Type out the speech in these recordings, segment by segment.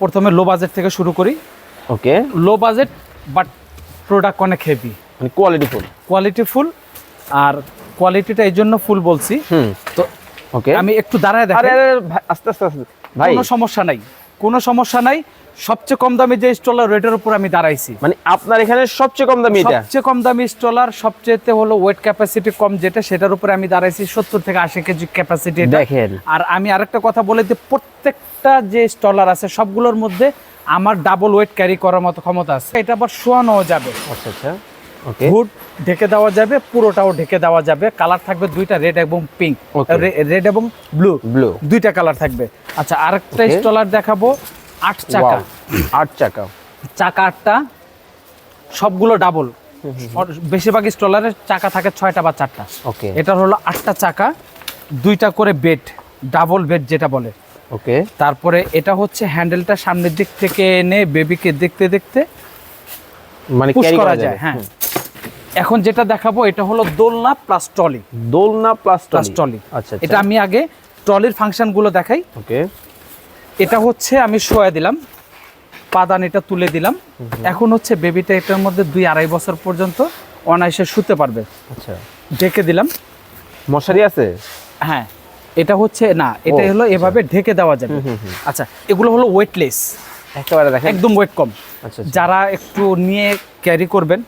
প্রথমে low budget থেকে শুরু করি। Okay low budget but product অনেক হেভি মানে কোয়ালিটি ফুল কোয়ালিটি ফুল আর কোয়ালিটিটা এই জন্য ফুল বলছি। হুম। তো ওকে আমি একটু দাঁড়ায় দেখ আস্তে আস্তে। ভাই। কোনো সমস্যা নাই। কোনো সমস্যা নাই। সবচেয়ে কম দামি যে স্টলার রেটের উপর আমি দাঁড়াইছি। মানে আপনার এখানে সবচেয়ে কম দামি সবচেয়ে কম দামি স্টলার সবচেয়ে হলো ওয়েট ক্যাপাসিটি কম যেটা সেটার উপরে আমি দাঁড়াইছি সত্তর থেকে আশি কেজি ক্যাপাসিটি দেখেন। আর আমি আরেকটা কথা বলে যে প্রত্যেকটা যে স্টলার আছে সবগুলোর মধ্যে আমার ডাবল ওয়েট ক্যারি করার মতো ক্ষমতা আছে। এটা আবার শোয়ানো যাবে। আচ্ছা আচ্ছা। হুড ঢেকে দেওয়া যাবে পুরোটাও ঢেকে দেওয়া যাবে। কালার থাকবে দুইটা রেড এবং পিঙ্ক. রেড এবং ব্লু ব্লু দুইটা কালার থাকবে। আচ্ছা আরেকটা. স্টলার দেখাবো। আট চাকা। আট চাকা। চাকা আটটা সবগুলো ডাবল বেশিরভাগ স্টলারের চাকা থাকে ছয়টা বা চারটা। ওকে এটার হলো আটটা চাকা দুইটা করে বেড ডাবল বেড যেটা বলে। ওকে তারপরে এটা হচ্ছে হ্যান্ডেলটা সামনের দিক থেকে এনে বেবিকে দেখতে দেখতে মানে পুশ করা যায় হ্যাঁ। এখন যেটা দেখাবো এটা হলো দোলনা প্লাস ট্রলি দোলনা প্লাস প্লাস ট্রলি আচ্ছা এটা আমি আগে ট্রলির ফাংশনগুলো দেখাই। ওকে এটা হচ্ছে আমি শোয়া দিলাম পাদান এটা তুলে দিলাম। এখন হচ্ছে বেবিটা এটার মধ্যে দুই আড়াই বছর পর্যন্ত অনায়াসে শুতে পারবে। আচ্ছা। ঢেকে দিলাম। মশারি আছে? হ্যাঁ। এটা হচ্ছে না এটা হলো এভাবে ঢেকে দেওয়া যাবে। আচ্ছা এগুলো হলো ওয়েটলেস একেবারে দেখেন। একদম ওয়েট কম। আচ্ছা আচ্ছা। যারা একটু নিয়ে ক্যারি করবেন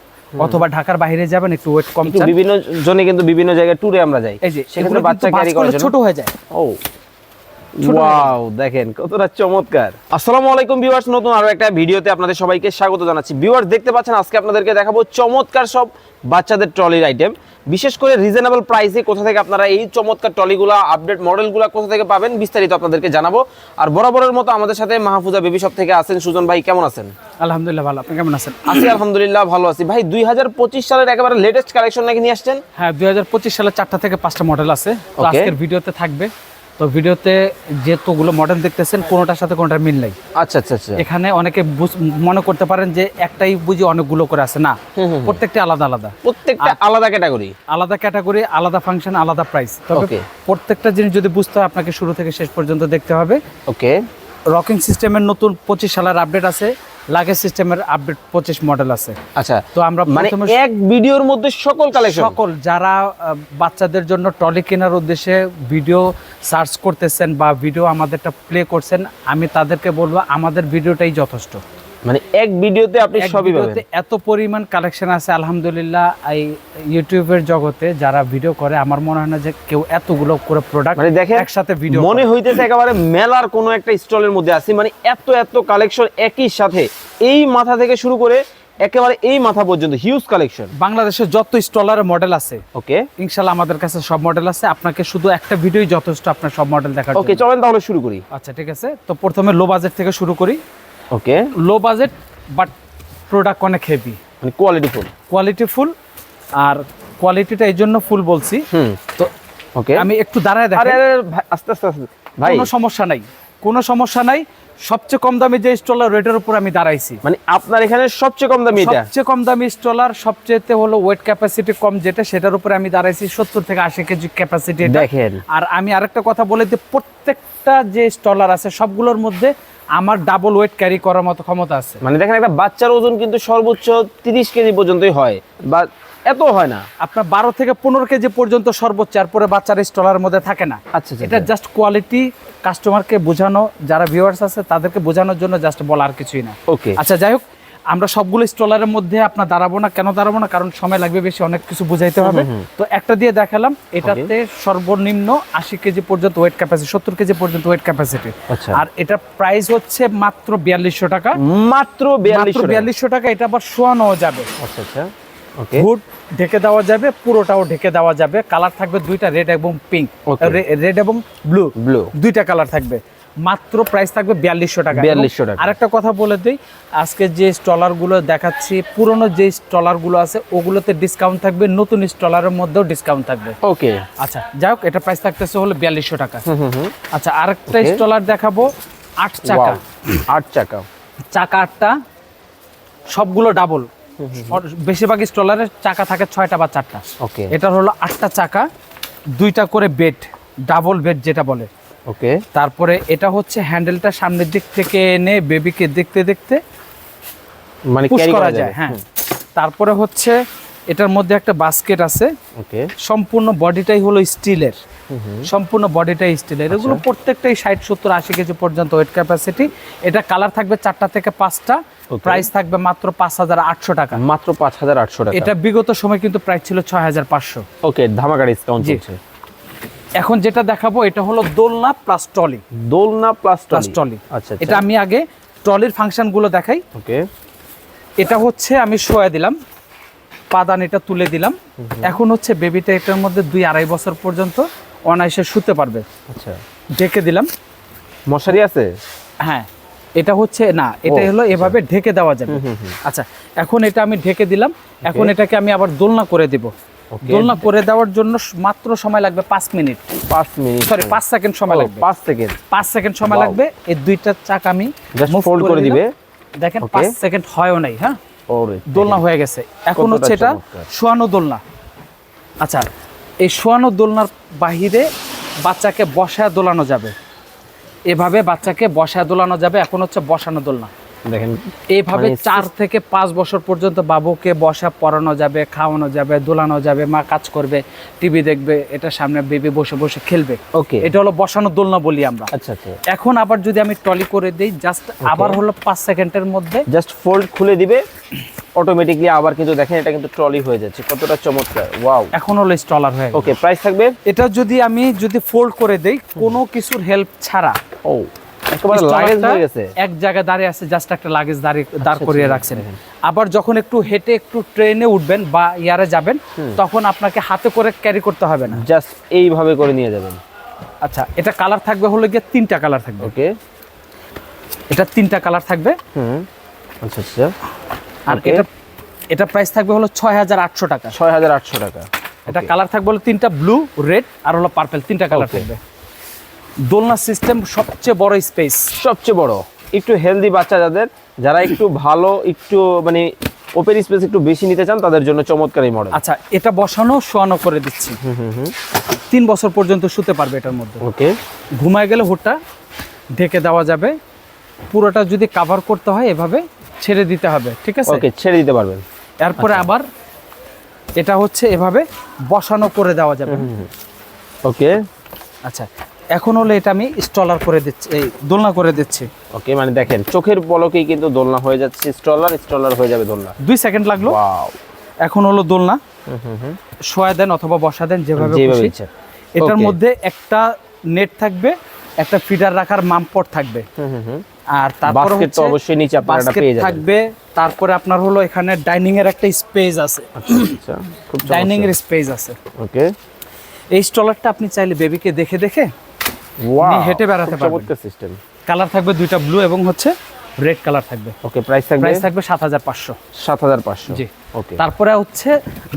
অথবা ঢাকার বাইরে যাবেন একটু ওয়েট কম চান। বিভিন্ন জনে কিন্তু বিভিন্ন জায়গায় ট্যুরে আমরা যাই। এই যে সেক্ষেত্রে বাচ্চা ক্যারি করার জন্য। ছোট হয়ে যায়। ও ওয়াও দেখেন কতটা চমৎকার। আসসালামু আলাইকুম ভিউয়ার্স নতুন আরও একটা ভিডিওতে আপনাদের সবাইকে স্বাগত জানাচ্ছি। ভিউয়ার্স দেখতে পাচ্ছেন আজকে আপনাদেরকে দেখাবো চমৎকার সব বাচ্চাদের ট্রলির আইটেম বিশেষ করে রিজনেবল প্রাইসে কোথা থেকে আপনারা এই চমৎকার টলিগুলো আপডেট মডেলগুলো কোথা থেকে পাবেন বিস্তারিত আপনাদেরকে জানাব। আর বরাবরের মতো আমাদের সাথে মাহফুজা বেবি সব থেকে আছেন সুজন ভাই কেমন আছেন? আলহামদুলিল্লাহ ভালো আপনি কেমন আছেন? আছি আলহামদুলিল্লাহ ভালো আছি। ভাই দুই হাজার পঁচিশ সালের একেবারে লেটেস্ট কালেকশন নাকি নিয়ে আসছেন? হ্যাঁ দুই হাজার পঁচিশ সালে চারটা থেকে পাঁচটা মডেল আছে. আজকের ভিডিওতে থাকবে। তো ভিডিওতে যেহেতুগুলো মডেল দেখতেছেন কোনোটার সাথে কোনোটার মিল নাই। আচ্ছা আচ্ছা আচ্ছা। এখানে অনেকে মনে করতে পারেন যে একটাই বুঝি অনেকগুলো করে আছে না? প্রত্যেকটা আলাদা আলাদা। প্রত্যেকটা আলাদা ক্যাটাগরি আলাদা ক্যাটাগরি আলাদা ফাংশন আলাদা প্রাইস তবে. প্রত্যেকটা জিনিস যদি বুঝতে হয় আপনাকে শুরু থেকে শেষ পর্যন্ত দেখতে হবে। ওকে রকিং সিস্টেমের নতুন পঁচিশ সালের আপডেট আছে। লাগেজ সিস্টেমের আপডেট পঁচিশ মডেল আছে। আচ্ছা তো আমরা মানে এক ভিডিওর মধ্যে সকল কালেকশন সকল যারা বাচ্চাদের জন্য ট্রলি কেনার উদ্দেশ্যে ভিডিও সার্চ করতেছেন বা ভিডিও আমাদেরটা প্লে করছেন আমি তাদেরকে বলব আমাদের ভিডিওটাই যথেষ্ট। মানে এক ভিডিওতে আপনি সবই ভিডিওতে পাবেন। এত পরিমাণ কালেকশন আছে আলহামদুলিল্লাহ এই ইউটিউবের জগতে যারা ভিডিও করে আমার মনে হয় না যে কেউ এতগুলো করে প্রোডাক্ট মানে দেখেন একসাথে ভিডিও মনে হইতেছে একেবারে মেলার কোনো একটা স্টলের মধ্যে আছি মানে এত এত কালেকশন একই সাথে। এই মাথা থেকে শুরু করে একেবারে এই মাথা পর্যন্ত হিউজ কালেকশন বাংলাদেশের যত স্টলারের মডেল আছে ওকে। ইনশাল্লাহ আমাদের কাছে সব মডেল আছে। আপনাকে শুধু একটা ভিডিওই যথেষ্ট আপনার সব মডেল দেখার ওকে চলেন তাহলে শুরু করি। আচ্ছা ঠিক আছে। তো প্রথমে লো বাজেট থেকে শুরু করি। Okay low budget but product অনেক হেভি মানে কোয়ালিটি ফুল কোয়ালিটি ফুল আর কোয়ালিটিটা এই জন্য ফুল বলছি। তো ওকে আমি একটু দাঁড়ায় আরে আস্তে আস্তে আস্তে। ভাই। কোনো সমস্যা নাই। কোনো সমস্যা নাই। সবচেয়ে কম দামি যে স্টলার রেটের উপর আমি দাঁড়াইছি। মানে আপনার এখানে সবচেয়ে কম দামি এটা? সবচেয়ে কম দামি স্টলার সবচেয়ে হলো ওয়েট ক্যাপাসিটি কম যেটা সেটার উপরে আমি দাঁড়াইছি সত্তর থেকে আশি কেজি ক্যাপাসিটি দেখেন। আর আমি আরেকটা কথা বলে যে প্রত্যেকটা যে স্টলার আছে সবগুলোর মধ্যে আমার ডাবল ওয়েট ক্যারি করার মতো ক্ষমতা আছে। মানে দেখেন একটা বাচ্চার ওজন কিন্তু সর্বোচ্চ তিরিশ কেজি পর্যন্তই হয় বা এত হয় না। আপনার বারো থেকে পনেরো কেজি পর্যন্ত সর্বোচ্চ আর পরে বাচ্চার স্টলার মধ্যে থাকে না। আচ্ছা আচ্ছা, এটা জাস্ট কোয়ালিটি কাস্টমারকে বোঝানো যারা ভিউয়ার্স আছে তাদেরকে বোঝানোর জন্য জাস্ট বলার আর কিছুই না ওকে আচ্ছা যাই হোক আমরা সবগুলো স্টলারের মধ্যে আপনার দাঁড়াবো না কেন দাঁড়াবো না? কারণ সময় লাগবে বেশি অনেক কিছু বুঝাইতে হবে। তো একটা দিয়ে দেখালাম এটাতে সর্বনিম্ন আশি কেজি পর্যন্ত ওয়েট ক্যাপাসিটি সত্তর কেজি পর্যন্ত ওয়েট ক্যাপাসিটি আচ্ছা। আর এটা প্রাইস হচ্ছে মাত্র বিয়াল্লিশশো টাকা। মাত্র বিয়াল্লিশশো টাকা। এটা আবার শোয়ানো যাবে। আচ্ছা আচ্ছা। হুড ঢেকে দেওয়া যাবে পুরোটাও ঢেকে দেওয়া যাবে। কালার থাকবে দুইটা রেড এবং পিঙ্ক. রেড এবং ব্লু ব্লু দুইটা কালার থাকবে। মাত্র প্রাইস থাকবে বিয়াল্লিশশো টাকা। 4200 টাকা। আর একটা কথা বলে দিই আজকে যে স্টলারগুলো দেখাচ্ছি পুরনো যে স্টলারগুলো আছে ওগুলোতে ডিসকাউন্ট থাকবে নতুন স্টলারের মধ্যেও ডিসকাউন্ট থাকবে। ওকে আচ্ছা যাই হোক এটা প্রাইস থাকতেছে হলো বিয়াল্লিশশো টাকা। আচ্ছা আরেকটা. স্টলার দেখাবো আট চাকা। আট চাকা। চাকা আটটা সবগুলো ডাবল বেশিরভাগ স্টলারের চাকা থাকে ছয়টা বা চারটা। ওকে এটার হলো আটটা চাকা দুইটা করে বেড ডাবল বেড যেটা বলে। ওকে। তারপরে এটা হচ্ছে হ্যান্ডেলটা সামনের দিক থেকে এনে বেবিকে দেখতে দেখতে মানে পুশ ক্যারি করা যায় হ্যাঁ। তারপরে হচ্ছে এটার মধ্যে একটা বাস্কেট আছে। ওকে। সম্পূর্ণ বডিটাই হলো স্টিলের। সম্পূর্ণ বডিটাই স্টিলের। এগুলো আচ্ছা। প্রত্যেকটাই ষাট সত্তর আশি কেজি পর্যন্ত ওয়েট ক্যাপাসিটি এটা কালার থাকবে চারটা থেকে পাঁচটা. প্রাইস থাকবে মাত্র পাঁচ হাজার আটশো টাকা। মাত্র পাঁচ হাজার আটশো টাকা। এটা বিগত সময় কিন্তু প্রাইস ছিল ছয় হাজার পাঁচশো। ওকে ধামাকা ডিসকাউন্ট এখন যেটা দেখাবো এটা হলো দোলনা প্লাস ট্রলি দোলনা প্লাস প্লাস টলি আচ্ছা এটা আমি আগে টলির ফাংশনগুলো দেখাই। ওকে। এটা হচ্ছে আমি শোয়া দিলাম পাদান এটা তুলে দিলাম। এখন হচ্ছে বেবিটা এটার মধ্যে দুই আড়াই বছর পর্যন্ত অনায়াসে শুতে পারবে। আচ্ছা। ঢেকে দিলাম। মশারি আছে? হ্যাঁ এটা হচ্ছে না এটা হলো এভাবে ঢেকে দেওয়া যাবে। আচ্ছা এখন এটা আমি ঢেকে দিলাম। এখন এটাকে আমি আবার দোলনা করে দিব. দোলনা করে দেওয়ার জন্য মাত্র সময় লাগবে পাঁচ মিনিট। পাঁচ মিনিট। সরি পাঁচ সেকেন্ড সময় লাগবে। পাঁচ সেকেন্ড। পাঁচ সেকেন্ড সময় লাগবে। এই দুইটা চাক আমি ফোল্ড করে দিবে? দেখেন পাঁচ সেকেন্ড হয়ও নাই হ্যাঁ? দোলনা হয়ে গেছে। এখন হচ্ছে এটা। শোয়ানো দোলনা। আচ্ছা এই শোয়ানো দোলনার বাহিরে বাচ্চাকে বসায় দোলানো যাবে। এভাবে বাচ্চাকে বসায় দোলানো যাবে। এখন হচ্ছে বসানো দোলনা। দেখেন এইভাবে মানে চার থেকে পাঁচ বছর পর্যন্ত বাবুকে বসা পড়ানো যাবে খাওয়ানো যাবে দোলানো যাবে মা কাজ করবে টিভি দেখবে এটা সামনে বেবি বসে বসে খেলবে। ওকে। এটা হলো বসানো দোলনা বলি আমরা। আচ্ছা আচ্ছা। এখন আবার যদি আমি টলি করে দিই জাস্ট আবার হলো পাঁচ সেকেন্ডের মধ্যে জাস্ট ফোল্ড খুলে দিবে অটোমেটিকলি আবার কিন্তু দেখেন এটা কিন্তু ট্রলি হয়ে যাচ্ছে কতটা চমৎকার ওয়াও। এখন হলো স্টলার হয়ে ওকে প্রাইস থাকবে? এটা যদি আমি যদি ফোল্ড করে দেই কোনো কিছুর হেল্প ছাড়া ও। একেবারে লাগেজ হয়ে গেছে। এক জায়গায় দাঁড়িয়ে আছে জাস্ট একটা লাগেজ দাঁড়িয়ে দাঁড় আচ্ছা, করিয়ে আচ্ছা, রাখছেন। আবার যখন একটু হেঁটে একটু ট্রেনে উঠবেন বা ইয়ারে যাবেন তখন আপনাকে হাতে করে ক্যারি করতে হবে না। জাস্ট এইভাবে করে নিয়ে যাবেন। আচ্ছা এটা কালার থাকবে হলো গিয়ে তিনটা কালার থাকবে। ওকে। এটা তিনটা কালার থাকবে। হুম। আচ্ছা আচ্ছা। আর এটা এটা প্রাইস থাকবে হলো ছয় হাজার আটশো টাকা। ছয় হাজার আটশো টাকা। এটা কালার থাকবে হলো তিনটা ব্লু রেড আর হলো পার্পল তিনটা কালার থাকবে। দোলনা সিস্টেম সবচেয়ে বড় স্পেস সবচেয়ে বড়। একটু হেলদি বাচ্চা যাদের যারা একটু ভালো একটু মানে ওপেন স্পেস একটু বেশি নিতে চান তাদের জন্য চমৎকার এই মডেল আচ্ছা এটা বসানো শোয়ানো করে দিচ্ছি। তিন বছর পর্যন্ত শুতে পারবে এটার মধ্যে। ওকে। ঘুমায় গেলে হোটা ঢেকে দেওয়া যাবে। পুরোটা যদি কাভার করতে হয় এভাবে ছেড়ে দিতে হবে ঠিক আছে? ওকে ছেড়ে দিতে পারবেন। এরপরে আবার এটা হচ্ছে এভাবে বসানো করে দেওয়া যাবে। ওকে। আচ্ছা এখন হলো এটা আমি স্টলার করে দিচ্ছি এই দোলনা করে দিচ্ছি। ওকে মানে দেখেন চোখের পলকেই কিন্তু দোলনা হয়ে যাচ্ছে স্ট্রলার স্ট্রলার হয়ে যাবে দোলনা। দুই সেকেন্ড লাগল। এখন হলো দোলনা। শোয়া দেন অথবা বসা দেন যেভাবে এটার মধ্যে একটা নেট থাকবে একটা ফিডার রাখার মামপট থাকবে। আর তারপরে তো অবশ্যই নিচে আপনারা পেয়ে যাবেন। থাকবে তারপরে আপনার হলো এখানে ডাইনিং এর একটা স্পেস আছে। আচ্ছা আচ্ছা ডাইনিং এর স্পেস আছে। ওকে এই স্টলারটা আপনি চাইলে বেবিকে দেখে দেখে হেঁটে বেড়াতে পারবেন। সিস্টেম কালার থাকবে দুইটা ব্লু এবং হচ্ছে রেড কালার থাকবে। ওকে প্রাইস থাকবে? প্রাইস থাকবে সাত হাজার পাঁচশো। সাত হাজার পাঁচশো। জি। ওকে তারপরে হচ্ছে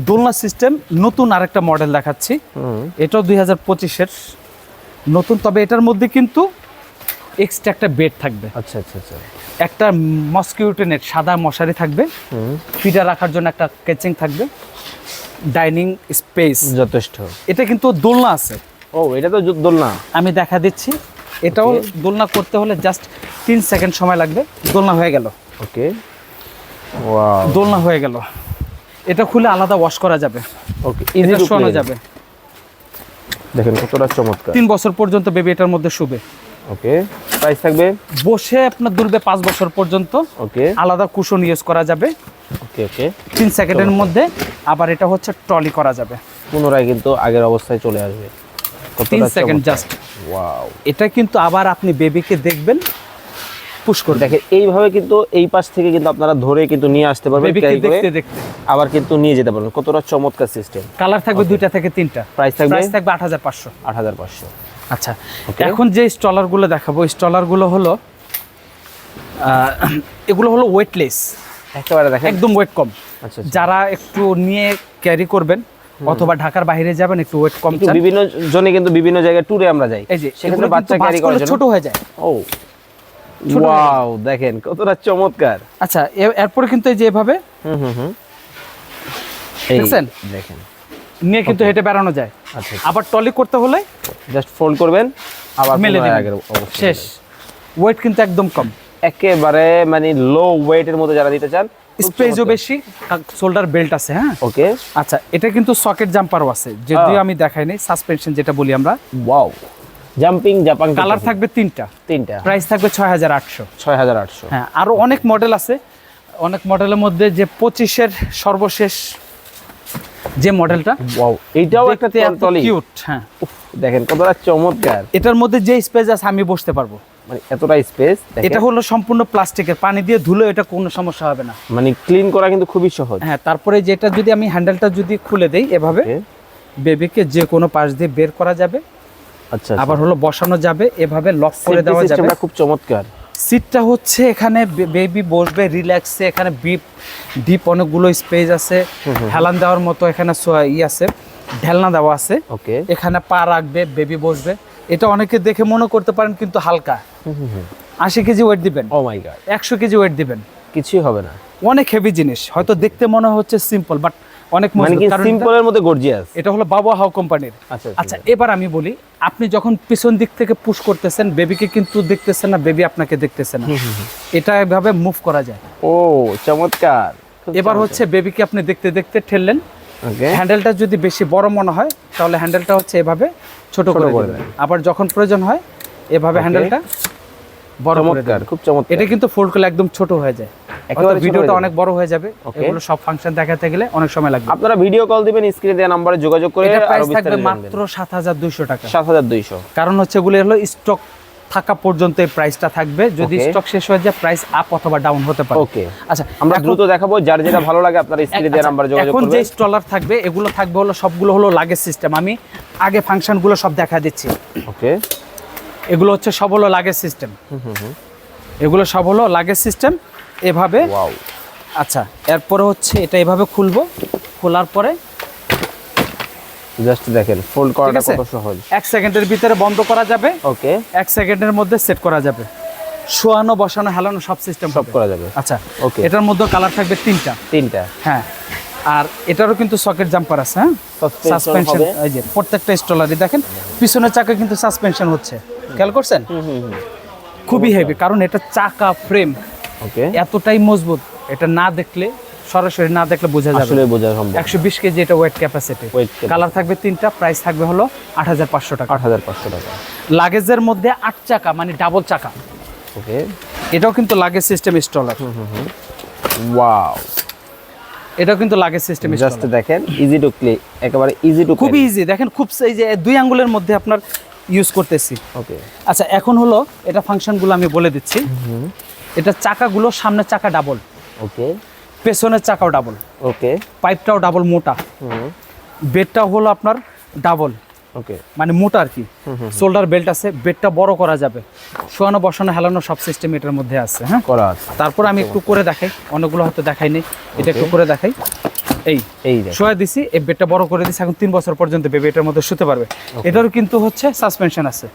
দোলনা সিস্টেম নতুন আরেকটা মডেল দেখাচ্ছি। এটাও দুই হাজার পঁচিশের। নতুন তবে এটার মধ্যে কিন্তু এক্সট্রা একটা বেড থাকবে। আচ্ছা আচ্ছা আচ্ছা। একটা মসকিউটো নেট সাদা মশারি থাকবে। ফিডার রাখার জন্য একটা কেচিং থাকবে। ডাইনিং স্পেস যথেষ্ট। এটা কিন্তু দোলনা আছে। ও এটা তো দোলনা। আমি দেখা দিচ্ছি। এটাও দোলনা করতে হলে জাস্ট তিন সেকেন্ড সময় লাগবে। দোলনা হয়ে গেল। ওকে দোলনা হয়ে গেল। এটা খুলে আলাদা ওয়াশ করা যাবে। ওকে এটা শোয়ানো যাবে। দেখেন কতটা চমৎকার। তিন বছর পর্যন্ত বেবি এটার মধ্যে শুবে। ওকে প্রাইস থাকবে? বসে আপনার দুলবে পাঁচ বছর পর্যন্ত। ওকে আলাদা কুশন ইউজ করা যাবে। ওকে ওকে তিন সেকেন্ডের মধ্যে আবার এটা হচ্ছে ট্রলি করা যাবে। পুনরায় কিন্তু আগের অবস্থায় চলে আসবে। তিন সেকেন্ড জাস্ট ওয়াও এটা কিন্তু আবার আপনি বেবিকে দেখবেন পুশ করে দেখেন এইভাবে কিন্তু এই পাশ থেকে কিন্তু আপনারা ধরে কিন্তু নিয়ে আসতে পারবেন বেবিকে দেখতে দেখতে। আবার কিন্তু নিয়ে যেতে পারবেন। কতটা চমৎকার সিস্টেম কালার থাকবে দুইটা থেকে তিনটা। প্রাইস থাকবে? প্রাইস থাকবে আট হাজার পাঁচশো। আট হাজার পাঁচশো। আচ্ছা এখন যে স্টলারগুলো দেখাবো স্টলারগুলো হলো এগুলো হলো ওয়েটলেস একেবারে দেখেন। একদম ওয়েট কম। আচ্ছা আচ্ছা। যারা একটু নিয়ে ক্যারি করবেন অথবা ঢাকার বাইরে যাবেন একটু ওয়েট কম চান। বিভিন্ন জনে কিন্তু বিভিন্ন জায়গায় ট্যুরে আমরা যাই। এই যে এগুলো বাচ্চা ক্যারি করার জন্য। ছোট হয়ে যায়। ও ওয়াও দেখেন কতটা চমৎকার। আচ্ছা এরপরে কিন্তু এই যে এভাবে হুম হুম হুম। এই দেখেন। নিয়ে কিন্তু হেঁটে বেড়ানো যায়। আচ্ছা আবার টলি করতে হলে জাস্ট ফোল্ড করবেন আবার মেলে দিবেন। শেষ। ওয়েট কিন্তু একদম কম। একেবারে মানে লো ওয়েটের মধ্যে যারা দিতে চান স্পেসও বেশি শোল্ডার বেল্ট আছে হ্যাঁ? ওকে। আচ্ছা এটা কিন্তু সকেট জাম্পারও আছে যদিও আমি দেখাইনি সাসপেনশন যেটা বলি আমরা। ওয়াও জাম্পিং জাপান কালার থাকবে তিনটা। তিনটা। প্রাইস থাকবে ছয় হাজার আটশো। ছয় হাজার আটশো। হ্যাঁ আরও অনেক মডেল আছে অনেক মডেলের মধ্যে যে পঁচিশের সর্বশেষ যে মডেলটা ওয়াও এইটাও একটা কিউট হ্যাঁ। দেখেন কতটা চমৎকার। এটার মধ্যে যে স্পেস আছে আমি বসতে পারব। মানে এতটা স্পেস এটা হলো সম্পূর্ণ প্লাস্টিকের পানি দিয়ে ধুলে এটা কোনো সমস্যা হবে না। মানে ক্লিন করা কিন্তু খুবই সহজ। হ্যাঁ তারপরে যেটা যদি আমি হ্যান্ডেলটা যদি খুলে দেই এভাবে বেবিকে যে কোনো পাশ দিয়ে বের করা যাবে আচ্ছা আবার হলো বসানো যাবে এভাবে লক করে দেওয়া যাবে। খুব চমৎকার। সিটটা হচ্ছে এখানে বেবি বসবে রিল্যাক্সে এখানে বিপ ডিপ অনেকগুলো স্পেস আছে। হেলান দেওয়ার মতো এখানে ই আছে ঢেলনা দেওয়া আছে। ওকে। এখানে পা রাখবে বেবি বসবে। এটা অনেকে দেখে মনে করতে পারেন কিন্তু হালকা। আশি কেজি ওয়েট দিবেন। ও মাই গড একশো কেজি ওয়েট দিবেন। কিছুই হবে না। অনেক হেভি জিনিস হয়তো দেখতে মনে হচ্ছে সিম্পল বাট অনেক মানে কি সিম্পলের মধ্যে গর্জিয়াস এটা হলো বাবা হাউ কোম্পানির আচ্ছা আচ্ছা। এবার আমি বলি আপনি যখন পিছন দিক থেকে পুশ করতেছেন বেবিকে কিন্তু দেখতেছেন না বেবি আপনাকে দেখতেছে না। এটা এভাবে মুভ করা যায়। ও চমৎকার। এবার হচ্ছে বেবিকে আপনি দেখতে দেখতে ঠেললেন। হ্যান্ডেলটা যদি বেশি বড় মনে হয় তাহলে হ্যান্ডেলটা হচ্ছে এভাবে। ছোট করে দেবেন। আবার যখন প্রয়োজন হয় এভাবে হ্যান্ডেলটা বড় করে চমৎকার খুব চমৎকার। এটা কিন্তু ফোল্ড করলে একদম ছোট হয়ে যায়। একেবারে ভিডিওটা অনেক বড় হয়ে যাবে। এগুলো সব ফাংশন দেখাতে গেলে অনেক সময় লাগবে। আপনারা ভিডিও কল দিবেন স্ক্রিনে দেওয়া নম্বরে যোগাযোগ করে এটা প্রাইস থাকবে মাত্র সাত হাজার দুইশো টাকা। সাত হাজার দুইশো। কারণ হচ্ছে এগুলো হলো স্টক থাকা পর্যন্ত এই প্রাইসটা থাকবে। যদি স্টক শেষ হয়ে যায় প্রাইস আপ অথবা ডাউন হতে পারে। ওকে আচ্ছা আমরা দ্রুত দেখাবো যার যেটা ভালো লাগে আপনারা স্ক্রিনে দেওয়া আচ্ছা, নাম্বারে যোগাযোগ এখন যে স্টলার থাকবে এগুলো থাকবে হলো সবগুলো হলো লাগেজ সিস্টেম আমি আগে ফাংশনগুলো সব দেখা দিচ্ছি। ওকে এগুলো হচ্ছে সব হলো লাগেজ সিস্টেম এগুলো সব হলো লাগেজ সিস্টেম এভাবে ওয়াও আচ্ছা এরপরে হচ্ছে এটা এভাবে খুলবো। খোলার পরে জাস্ট দেখেন ফোল্ড করাটা কত সহজ। এক সেকেন্ডের ভিতরে বন্ধ করা যাবে। ওকে। এক সেকেন্ডের মধ্যে সেট করা যাবে। শোয়ানো বসানো হেলানো সব সিস্টেম সব করা যাবে। আচ্ছা Okay. এটার মধ্যে কালার থাকবে তিনটা। তিনটা। হ্যাঁ আর এটারও কিন্তু সকেট জাম্পার আছে হ্যাঁ? সাসপেনশন এই যে প্রত্যেকটা স্টলারই দেখেন পিছনের চাকা কিন্তু সাসপেনশন হচ্ছে। খেয়াল করছেন? খুবই হেভি কারণ এটা চাকা ফ্রেম ওকে। এতটাই মজবুত এটা না দেখলে সরাসরি না দেখলে বোঝা যাবে। আসলে বোঝা সম্ভব। একশো বিশ কেজি এটা ওয়েট ক্যাপাসিটি কালার থাকবে তিনটা প্রাইস থাকবে হলো আট হাজার পাঁচশো টাকা। আট হাজার পাঁচশো টাকা। লাগেজের মধ্যে আট চাকা মানে ডাবল চাকা। ওকে। এটাও কিন্তু লাগেজ সিস্টেম স্টলার ওয়াও এটাও কিন্তু লাগেজ সিস্টেম জাস্ট দেখেন ইজি টু ক্লিক একেবারে ইজি টু খুবই ইজি দেখেন খুব এই যে দুই আঙ্গুলের মধ্যে আপনার ইউজ করতেছি। ওকে। আচ্ছা এখন হলো এটা ফাংশনগুলো আমি বলে দিচ্ছি। এটা চাকাগুলো সামনের চাকা ডাবল ওকে। পেছনের চাকাও ডাবল ওকে পাইপটাও ডাবল মোটা। বেডটাও হলো আপনার ডাবল ওকে মানে মোটা আর কি। শোল্ডার বেল্ট আছে বেডটা বড় করা যাবে। শোয়ানো বসানো হেলানো সব সিস্টেম এটার মধ্যে আছে হ্যাঁ? করা আছে। তারপর আমি একটু করে দেখাই। অনেকগুলো হয়তো দেখাইনি এটা একটু করে দেখাই। এই এই শোয়া দিছি এই বেডটা বড় করে দিছি। এখন তিন বছর পর্যন্ত বেবি এটার মধ্যে শুতে পারবে। এটারও কিন্তু হচ্ছে সাসপেনশন আছে।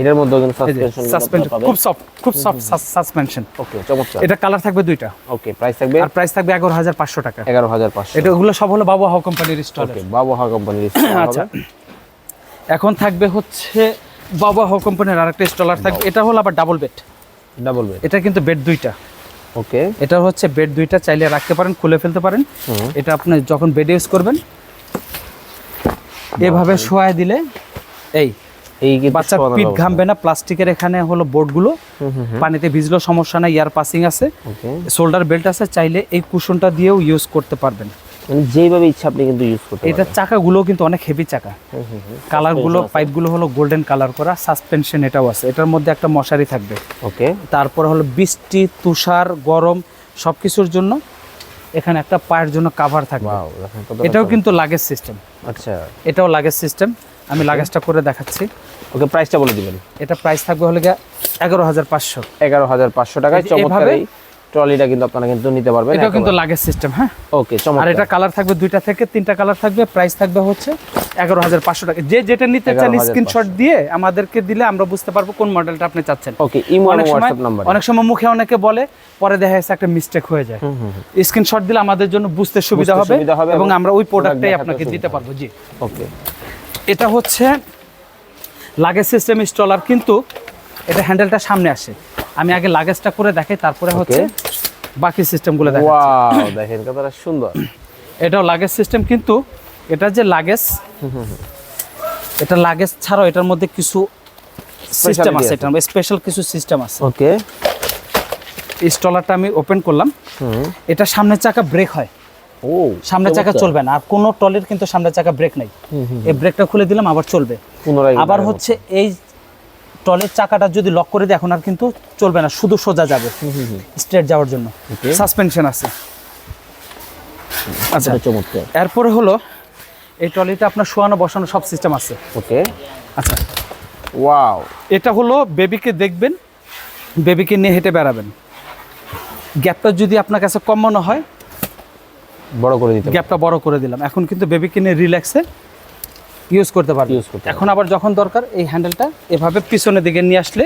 এটার মধ্যে কিন্তু সাসপেনশন সাসপেনশন খুব সফট খুব সফট সাসপেনশন ওকে চমৎকার। এটা কালার থাকবে দুইটা। ওকে প্রাইস থাকবে? আর প্রাইস থাকবে এগারো হাজার পাঁচশো টাকা। এগারো হাজার পাঁচশো। এটা ওগুলো সব হলো বাবু হাউ কোম্পানির স্টল ওকে বাবুহা কোম্পানির আচ্ছা। এখন থাকবে হচ্ছে বাবু হাউ কোম্পানির আরেকটা স্টলার থাকবে এটা হলো আবার ডাবল বেড ডাবল বেড এটা কিন্তু বেড দুইটা। ওকে এটা হচ্ছে বেড দুইটা চাইলে রাখতে পারেন খুলে ফেলতে পারেন। এটা আপনি যখন বেড ইউজ করবেন এভাবে শোয়ায় দিলে এই এই শোয়ানোর পিঠ। ঘামবে না প্লাস্টিকের এখানে হলো বোর্ডগুলো। পানিতে ভিজলেও সমস্যা নাই এয়ার পাসিং আছে। শোল্ডার বেল্ট আছে চাইলে এই কুশনটা দিয়েও ইউজ করতে পারবেন। মানে যেইভাবে ইচ্ছা আপনি কিন্তু ইউজ করতে এটা চাকাগুলো কিন্তু অনেক হেভি চাকা। কালারগুলো পাইপগুলো হলো গোল্ডেন কালার করা সাসপেনশন এটাও আছে। এটার মধ্যে একটা মশারি থাকবে। ওকে। তারপর হলো বৃষ্টি তুষার গরম সব কিছুর জন্য এখানে একটা পায়ের জন্য কাভার থাকবে। এটাও কিন্তু লাগেজ সিস্টেম আচ্ছা। এটাও লাগেজ সিস্টেম আমি লাগেজটা করে দেখাচ্ছি। ওকে প্রাইসটা বলে দিবেন। এটা প্রাইস থাকবে হলে গিয়ে এগারো হাজার পাঁচশো। এগারো হাজার পাঁচশো টাকায় চমৎকার এই ট্রলিটা কিন্তু আপনারা কিন্তু নিতে পারবেন এটাও কিন্তু লাগেজ সিস্টেম হ্যাঁ? ওকে আর চমৎকার এটা কালার থাকবে দুইটা থেকে তিনটা কালার থাকবে প্রাইস থাকবে হচ্ছে এগারো হাজার পাঁচশো টাকা। যে যেটা নিতে চান স্ক্রিনশট দিয়ে আমাদেরকে দিলে আমরা বুঝতে পারব কোন মডেলটা আপনি চাচ্ছেন। ওকে ইমো অনেক সময় হোয়াটসঅ্যাপ নাম্বার। অনেক সময় মুখে অনেকে বলে পরে দেখা যাচ্ছে একটা মিস্টেক হয়ে যায়। স্ক্রিনশট দিলে আমাদের জন্য বুঝতে সুবিধা হবে এবং আমরা ওই প্রোডাক্টটাই আপনাকে দিতে পারব জি। ওকে। এটা হচ্ছে লাগেজ সিস্টেম ইনস্টলার কিন্তু এটা হ্যান্ডেলটা সামনে আসে। আমি আগে লাগেজটা করে দেখাই তারপরে হচ্ছে বাকি সিস্টেমগুলো দেখাই দেখেন কতটা সুন্দর। এটাও লাগেজ সিস্টেম কিন্তু এটা যে লাগেজ এটা লাগেজ ছাড়াও এটার মধ্যে কিছু সিস্টেম আছে আছে। এটা স্পেশাল কিছু সিস্টেম আছে। ওকে স্টলারটা আমি ওপেন করলাম। এটা সামনের চাকা ব্রেক হয়। ও সামনের চাকা চলবে না আর কোনো টলের কিন্তু সামনের চাকা ব্রেক নাই। এই ব্রেকটা খুলে দিলাম আবার চলবে। আবার হচ্ছে এই টলের চাকাটা যদি লক করে দিই এখন আর কিন্তু চলবে না শুধু সোজা যাবে স্ট্রেট যাওয়ার জন্য। সাসপেনশন আছে। আচ্ছা। আচ্ছা। চমৎকার। এরপরে হলো এই ট্রলিতে আপনার শোয়ানো বসানো সব সিস্টেম আছে। ওকে আচ্ছা। ওয়াও এটা হলো বেবিকে দেখবেন বেবিকে নিয়ে হেঁটে বেড়াবেন। গ্যাপটা যদি আপনার কাছে কম মনে হয় বড় করে দিতে গ্যাপটা বড় করে দিলাম। এখন কিন্তু বেবি কিনে রিল্যাক্সে ইউজ করতে পারবে। ইউজ করতে এখন আবার যখন দরকার এই হ্যান্ডেলটা এভাবে পিছনের দিকে নিয়ে আসলে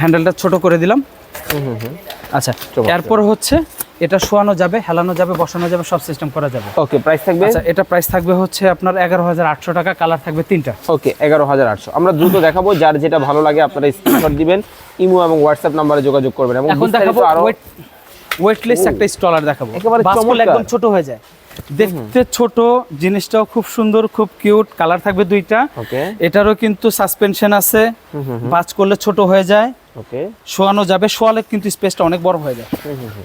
হ্যান্ডেলটা ছোট করে দিলাম। আচ্ছা। এরপর হচ্ছে এটা শোয়ানো যাবে হেলানো যাবে বসানো যাবে সব সিস্টেম করা যাবে। ওকে প্রাইস থাকবে? আচ্ছা এটা প্রাইস থাকবে হচ্ছে আপনার এগারো হাজার আটশো টাকা কালার থাকবে তিনটা। ওকে এগারো হাজার আটশো। আমরা দ্রুত দেখাবো যার যেটা ভালো লাগে আপনারা স্ক্রিনশট দিবেন ইমো এবং হোয়াটসঅ্যাপ নাম্বারে যোগাযোগ করবেন এবং এখন দেখাবো আরও ওয়েটলেস একটা স্টলার দেখাবো। বাসকল একদম ছোট হয়ে যায়। দেখতে ছোট জিনিসটাও খুব সুন্দর খুব কিউট কালার থাকবে দুইটা। ওকে। এটারও কিন্তু সাসপেনশন আছে। বাজ করলে ছোট হয়ে যায়। ওকে। শোয়ানো যাবে। শোয়ালে কিন্তু স্পেসটা অনেক বড় হয়ে যায়।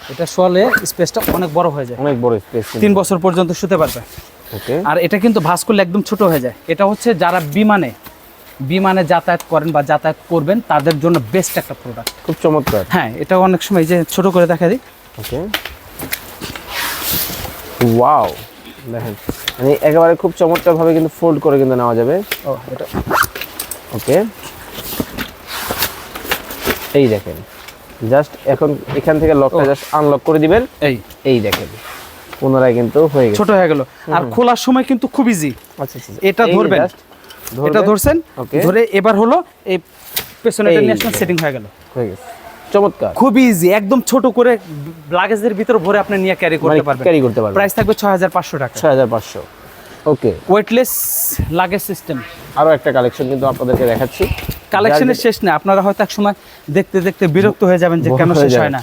এটা শোয়ালে স্পেসটা অনেক বড় হয়ে যায়। অনেক বড় স্পেস তিন বছর পর্যন্ত শুতে পারবে। ওকে। আর এটা কিন্তু ভাঁজ করলে একদম ছোট হয়ে যায়। এটা হচ্ছে যারা বিমানে বিমানে যাতায়াত করেন বা যাতায়াত করবেন তাদের জন্য বেস্ট একটা প্রোডাক্ট খুব চমৎকার। হ্যাঁ এটা অনেক সময় যে ছোট করে দেখা দিই ওকে। ওয়াও দেখেন। মানে একেবারে খুব চমৎকার ভাবে কিন্তু ফোল্ড করে কিন্তু নেওয়া যাবে। ও এটা ওকে। এই দেখেন জাস্ট এখন এখান থেকে লকটা জাস্ট আনলক করে দিবেন। এই। এই দেখেন পুনরায় কিন্তু হয়ে গেছে। ছোট হয়ে গেল। আর খোলার সময় কিন্তু খুব ইজি আচ্ছা আচ্ছা এটা এই ধরবেন। এটা ধরছেন. ধরে এবার হলো এই পেছনেটা এই নিয়ে আসলেন যে। সেটিং হয়ে গেল। হয়ে গেছে। চমৎকার। খুবই ইজি একদম ছোট করে লাগেজের ভিতর ভরে আপনি নিয়ে ক্যারি মানে করতে পারবেন। ক্যারি করতে পারবেন। প্রাইস থাকবে ছয় হাজার পাঁচশো টাকা। ছয় হাজার পাঁচশো। ওকে ওয়েটলেস লাগেজ সিস্টেম আরও একটা কালেকশন কিন্তু আপনাদেরকে দেখাচ্ছি। কালেকশনের শেষ না আপনারা হয়তো এক সময় দেখতে দেখতে বিরক্ত হয়ে যাবেন যে কেন শেষ হয় না।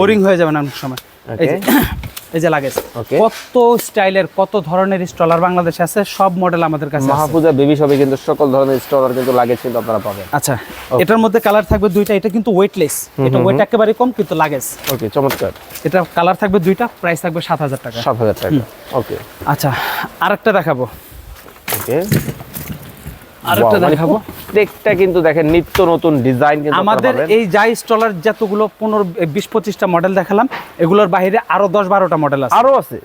বোরিং হয়ে যাবেন অনেক সময়। এই যে এই যে লাগেজ। কত স্টাইলের কত ধরনের স্টলার বাংলাদেশে আছে সব মডেল আমাদের কাছে আছে। মাহফুজা বেবি শপে কিন্তু সকল ধরনের স্টলার কিন্তু লাগেজ কিন্তু আপনারা পাবেন। আচ্ছা এটার মধ্যে কালার থাকবে দুইটা এটা কিন্তু ওয়েটলেস এটা ওয়েট একেবারে কম কিন্তু লাগেজ। ওকে চমৎকার। এটা কালার থাকবে দুইটা প্রাইস থাকবে সাত হাজার টাকা। সাত হাজার টাকা। ওকে আচ্ছা আরেকটা দেখাবো। ওকে আরেকটা দেখাবো। প্রত্যেকটা কিন্তু দেখেন নিত্য নতুন ডিজাইন কিন্তু আমাদের এই যাই স্টলার যতগুলো পনেরো বিশ পঁচিশটা মডেল দেখালাম এগুলোর বাইরে আরও দশ বারোটা মডেল আছে। আরও আছে?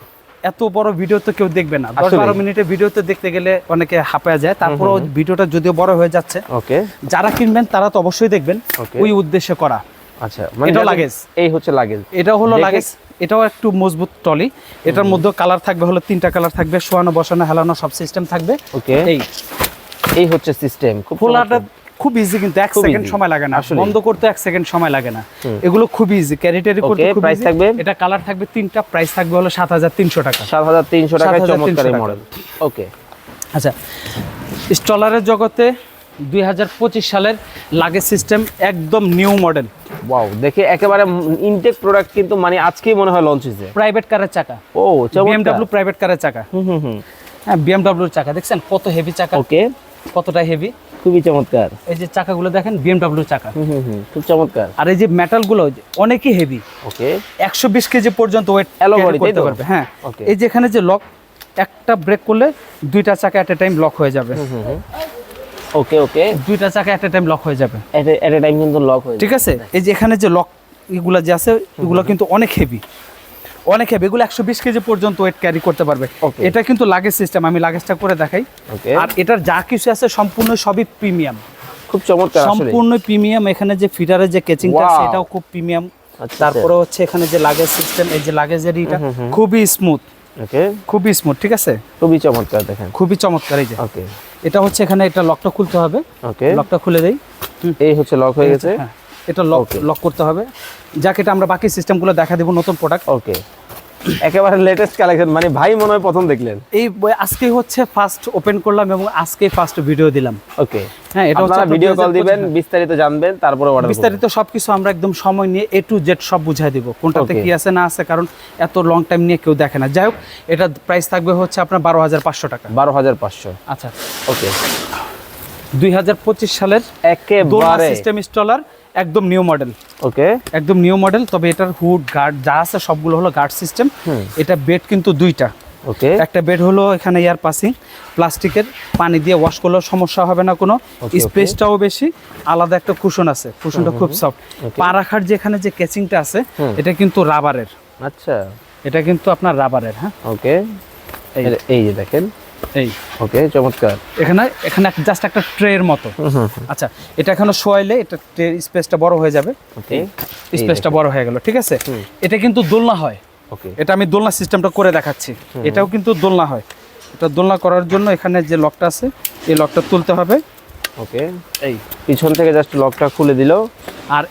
এত বড় ভিডিও তো কেউ দেখবে না। দশ বারো মিনিটের ভিডিওতে দেখতে গেলে অনেকে হাঁপায়া যায়। তারপরে ভিডিওটা যদিও বড় হয়ে যাচ্ছে ওকে যারা কিনবেন তারা তো অবশ্যই দেখবেন ওই উদ্দেশ্যে করা। আচ্ছা মানে যাদের- এই হচ্ছে লাগেজ এটা হলো লাগেজ এটাও একটু মজবুত টলি এটার মধ্যে কালার থাকবে হলো তিনটা কালার থাকবে শোয়ানো বসানো হেলানো সব সিস্টেম থাকবে। ওকে এই এই হচ্ছে সিস্টেম খুব খোলাটা খুব ইজি কিন্তু এক সেকেন্ড সময় লাগে না। বন্ধ করতে এক সেকেন্ড সময় লাগে না। এগুলো খুব ইজি ক্যারি ট্যারি করতে খুব easy। থাকবে? এটা কালার থাকবে তিনটা প্রাইস থাকবে হলো সাত হাজার তিনশো টাকা। সাত হাজার তিনশো 7,300 চমৎকার মডেল ওকে আচ্ছা স্টলারের জগতে দুই হাজার পঁচিশ সালের লাগেজ সিস্টেম একদম নিউ মডেল ওয়াও দেখে একেবারে ইনটেক প্রোডাক্ট কিন্তু মানে আজকেই মনে হয় লঞ্চ হয়েছে। প্রাইভেট কারের চাকা। ও চমৎকার। বিএমডব্লিউ প্রাইভেট কারের চাকা। হুম হুম হুম। হ্যাঁ বিএমডব্লিউর চাকা দেখছেন? কত হেভি চাকা। ওকে কতটা হেভি খুবই চমৎকার। এই যে চাকাগুলো দেখেন বিএমডব্লিউর চাকা। হুম হুম হুম খুব চমৎকার। আর এই যে মেটালগুলো অনেকই হেভি ওকে একশো বিশ কেজি পর্যন্ত ওয়েট তাই করতে? পারবে হ্যাঁ. এই যে এখানে যে লক একটা ব্রেক করলে দুইটা চাকা এট এ টাইম লক হয়ে যাবে। ওকে ওকে দুইটা চাকা এট এ টাইম লক হয়ে যাবে। এট এ টাইম কিন্তু লক হয়ে ঠিক আছে? এই যে এখানে যে লক এগুলো যে আছে এগুলো কিন্তু অনেক হেভি অনেক হেভি এগুলো একশো বিশ কেজি পর্যন্ত ওয়েট ক্যারি করতে পারবে। এটা কিন্তু লাগেজ সিস্টেম আমি লাগেজটা করে দেখাই। আর এটার যা কিছু আছে সম্পূর্ণ সবই প্রিমিয়াম খুব চমৎকার সম্পূর্ণ প্রিমিয়াম এখানে যে ফিডারের যে কেচিংটা এটাও খুব প্রিমিয়াম আচ্ছা। তারপরে হচ্ছে এখানে যে লাগেজ সিস্টেম এই যে লাগেজের ইটা খুবই স্মুথ ওকে খুবই স্মুথ ঠিক আছে? খুবই চমৎকার দেখেন। খুবই চমৎকার এই যে। ওকে এটা হচ্ছে এখানে এটা লকটা খুলতে হবে। ওকে লকটা খুলে দেই। এই হচ্ছে লক হয়ে গেছে। হ্যাঁ। এটা লক লক করতে হবে। যাকে এটা আমরা বাকি সিস্টেমগুলো দেখা দেবো নতুন প্রোডাক্ট ওকে একেবারে লেটেস্ট কালেকশন মানে ভাই মনে হয় প্রথম দেখলেন। এই আজকেই হচ্ছে ফার্স্ট ওপেন করলাম এবং আজকেই ফার্স্ট ভিডিও দিলাম। ওকে হ্যাঁ এটা হচ্ছে আপনারা ভিডিও কল দিবেন বিস্তারিত জানবেন তারপরে অর্ডার বিস্তারিত সবকিছু আমরা একদম সময় নিয়ে এ টু জেড সব বুঝাই দিব কোনটাতে কি আছে না আছে কারণ এত লং টাইম নিয়ে কেউ দেখে না। যাই হোক এটা প্রাইস থাকবে হচ্ছে আপনার বারো হাজার পাঁচশো টাকা। বারো হাজার পাঁচশো। আচ্ছা। ওকে দুই হাজার পঁচিশ সালের একেবারে। সিস্টেম ইনস্টলার একদম নিউ মডেল ওকে একদম নিউ মডেল তবে এটার হুড গার্ড যা আছে সবগুলো হলো গার্ড সিস্টেম এটা বেড কিন্তু দুইটা। ওকে একটা বেড হলো এখানে এয়ার পাসিং প্লাস্টিকের পানি দিয়ে ওয়াশ করলেও সমস্যা হবে না কোনো। স্পেসটাও বেশি আলাদা একটা কুশন আছে। কুশনটা খুব সফট পা রাখার যে এখানে যে কেচিংটা আছে এটা কিন্তু রাবারের আচ্ছা। এটা কিন্তু আপনার রাবারের হ্যাঁ। ওকে এই। এই যে দেখেন। এই। ওকে চমৎকার। এখানে এখানে জাস্ট একটা ট্রের মতো। আচ্ছা এটা এখানে শোয়াইলে এটা ট্রের স্পেসটা বড় হয়ে যাবে। ওকে স্পেসটা বড় হয়ে গেল ঠিক আছে? এটা কিন্তু দোলনা হয়। ওকে এটা আমি দোলনা সিস্টেমটা করে দেখাচ্ছি। এটাও কিন্তু দোলনা হয়। এটা দোলনা করার জন্য এখানে যে লকটা আছে এই লকটা তুলতে হবে। ওকে এই। পিছন থেকে জাস্ট লকটা খুলে দিল। আর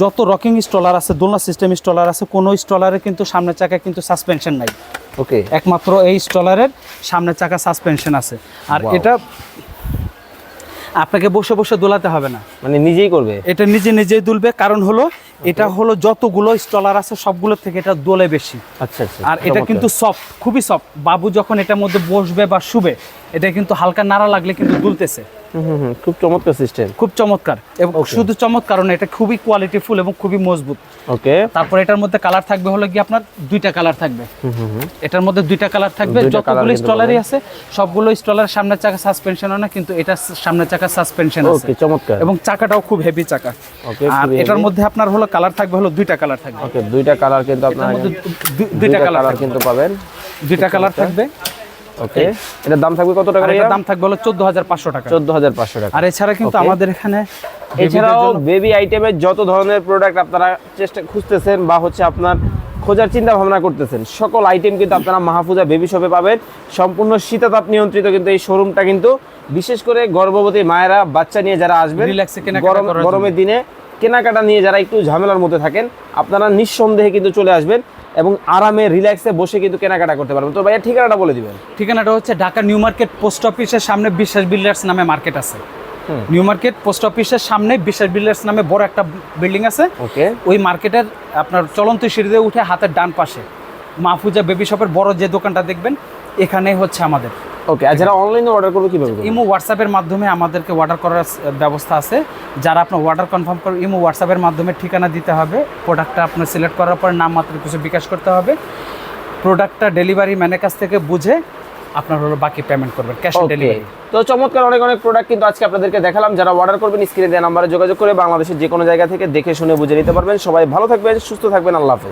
যত রকিং স্টলার আছে দোলনা সিস্টেম স্টলার আছে কোনো স্টলারে কিন্তু সামনের চাকায় কিন্তু সাসপেনশন নাই। ওকে। একমাত্র এই স্টলারের সামনের চাকা সাসপেনশন আছে। আর এটা আপনাকে বসে বসে দোলাতে হবে না। মানে নিজেই করবে? এটা নিজে নিজেই দুলবে কারণ হলো এটা হলো যতগুলো স্টলার আছে সবগুলোর থেকে এটা দোলে বেশি। আচ্ছা আচ্ছা আর এটা কিন্তু সফট খুবই সফট বাবু যখন এটার মধ্যে বসবে বা শুবে এটা কিন্তু হালকা নাড়া লাগলে কিন্তু দুলতেছে। খুব চমৎকার সিস্টেম। খুব চমৎকার। এবং শুধু চমৎকার না এটা খুবই কোয়ালিটিফুল এবং খুবই মজবুত। ওকে তারপর এটার মধ্যে কালার থাকবে হলো কি আপনার দুইটা কালার থাকবে। এটার মধ্যে দুইটা কালার থাকবে। যতগুলো স্টলারই আছে সবগুলো স্টলার সামনের চাকা সাসপেনশন না কিন্তু এটা সামনের চাকা সাসপেনশন আছে। ওকে চমৎকার। এবং চাকাটাও খুব হেভি চাকা। আর এটার মধ্যে আপনার হলো কালার থাকবে হলো দুইটা কালার থাকবে। ওকে দুইটা কালার কিন্তু আপনারা দুইটা কালার কিন্তু পাবেন। দুইটা কালার থাকবে। ওকে। এটার দাম থাকবে কত টাকা এটার দাম থাকবে হলো চোদ্দ হাজার পাঁচশো টাকা। চোদ্দ হাজার পাঁচশো টাকা। আর এছাড়া কিন্তু আমাদের এখানে এছাড়াও বেবি আইটেমের যত ধরনের প্রোডাক্ট আপনারা চেষ্টা খুঁজতেছেন বা হচ্ছে আপনার খোঁজার চিন্তা ভাবনা করতেছেন সকল আইটেম কিন্তু আপনারা মাহফুজা বেবি শপে পাবেন। সম্পূর্ণ শীতাতাপ নিয়ন্ত্রিত কিন্তু এই শোরুমটা কিন্তু বিশেষ করে গর্ভবতী মায়েরা বাচ্চা নিয়ে যারা আসবেন গরম গরমের দিনে কেনাকাটা নিয়ে যারা একটু ঝামেলার মধ্যে থাকেন আপনারা নিঃসন্দেহে কিন্তু চলে আসবেন। এবং আরামে রিল্যাক্সে বসে কিন্তু কেনাকাটা করতে পারবেন। তো ভাইয়া ঠিকানাটা বলে দিবেন। ঠিকানাটা হচ্ছে ঢাকা নিউ মার্কেট পোস্ট অফিসের সামনে বিশ্বাস বিল্ডার্স নামে মার্কেট আছে। নিউ মার্কেট পোস্ট অফিসের সামনে বিশ্বাস বিল্ডার্স নামে বড় একটা বিল্ডিং আছে। ওকে। ওই মার্কেটের আপনার চলন্ত সিঁড়িতে উঠে হাতের ডান পাশে মাহফুজা বেবি শপের বড় যে দোকানটা দেখবেন এখানেই হচ্ছে আমাদের। ওকে আর যারা অনলাইনে অর্ডার করবে কীভাবে? ইমো হোয়াটসঅ্যাপের মাধ্যমে আমাদেরকে অর্ডার করার ব্যবস্থা আছে। যারা আপনার অর্ডার কনফার্ম করবে ইমো হোয়াটসঅ্যাপের মাধ্যমে ঠিকানা দিতে হবে। প্রোডাক্টটা আপনার সিলেক্ট করার পর নাম মাত্র কিছু বিকাশ করতে হবে। প্রোডাক্টটা ডেলিভারি ম্যানের কাছ থেকে বুঝে আপনার হলো বাকি পেমেন্ট করবেন ক্যাশ অন ডেলিভারি তো চমৎকার অনেক অনেক প্রোডাক্ট কিন্তু আজকে আপনাদেরকে দেখালাম। যারা অর্ডার করবেন স্ক্রিনে দেওয়া নাম্বারে যোগাযোগ করে বাংলাদেশের যে কোনো জায়গা থেকে দেখে শুনে বুঝে নিতে পারবেন। সবাই ভালো থাকবেন সুস্থ থাকবেন আল্লাহ হাফেজ।